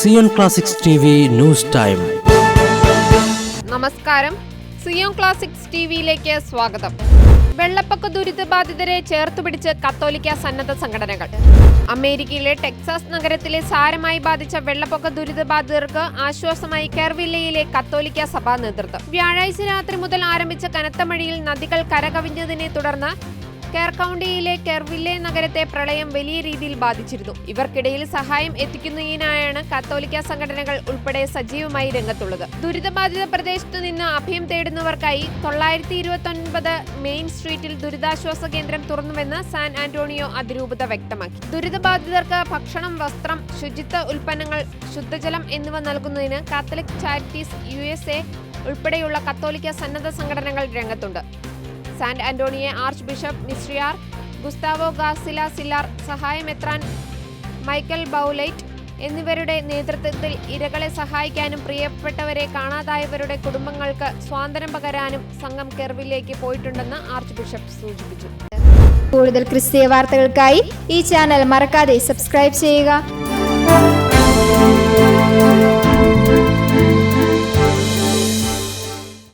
Zion classics T news time. നമസ്കാരം. Zion classics ടിവിയിലേക്ക് സ്വാഗതം. വെള്ളപ്പൊക്ക ദുരിതബാധിതരെ ചേർത്തുപിടിച്ച് കത്തോലിക്ക സന്നദ്ധ സംഘടനകൾ. അമേരിക്കയിലെ ടെക്സാസ് നഗരത്തിലെ സാരമായി ബാധിച്ച വെള്ളപ്പൊക്ക ദുരിതബാധിതർക്ക് ആശ്വാസമായി കെർവില്ലയിലെ കത്തോലിക്ക സഭാ നേതൃത്വം. വ്യാഴാഴ്ച രാത്രി മുതൽ ആരംഭിച്ച കനത്ത മഴയിൽ നദികൾ കരകവിഞ്ഞതിനെ തുടർന്ന് കെയർ കൗണ്ടിയിലെ കെർവില്ലെ നഗരത്തെ പ്രളയം വലിയ രീതിയിൽ ബാധിച്ചിരുന്നു. ഇവർക്കിടയിൽ സഹായം എത്തിക്കുന്നതിനായാണ് കത്തോലിക്ക സംഘടനകൾ ഉൾപ്പെടെ സജീവമായി രംഗത്തുള്ളത്. ദുരിതബാധിത പ്രദേശത്തു നിന്ന് അഭയം തേടുന്നവർക്കായി തൊള്ളായിരത്തി ഇരുപത്തി ഒൻപത് മെയിൻ സ്ട്രീറ്റിൽ ദുരിതാശ്വാസ കേന്ദ്രം തുറന്നുവെന്ന് സാൻ ആന്റോണിയോ അതിരൂപത വ്യക്തമാക്കി. ദുരിതബാധിതർക്ക് ഭക്ഷണം വസ്ത്രം ശുചിത്വ ഉൽപ്പന്നങ്ങൾ ശുദ്ധജലം എന്നിവ നൽകുന്നതിന് കാത്തലിക് ചാരിറ്റീസ് യു ഉൾപ്പെടെയുള്ള കത്തോലിക്ക സന്നദ്ധ സംഘടനകൾ രംഗത്തുണ്ട്. സാന്റ് ആന്റോണിയെ ആർച്ച് ബിഷപ്പ് മിസ്ട്രിയാർ ഗുസ്താവോ ഗാസില സില്ലാർ സഹായമെത്രാൻ മൈക്കൽ ബൗലൈറ്റ് എന്നിവരുടെ നേതൃത്വത്തിൽ ഇരകളെ സഹായിക്കാനും പ്രിയപ്പെട്ടവരെ കാണാതായവരുടെ കുടുംബങ്ങൾക്ക് സ്വാതന്ത്ര്യം പകരാനും സംഘം കെർവിലേക്ക് പോയിട്ടുണ്ടെന്ന് ആർച്ച് ബിഷപ്പ് സൂചിപ്പിച്ചു. കൂടുതൽ ക്രിസ്തീയ വാർത്തകൾക്കായി ഈ ചാനൽ മറക്കാതെ സബ്സ്ക്രൈബ് ചെയ്യുക.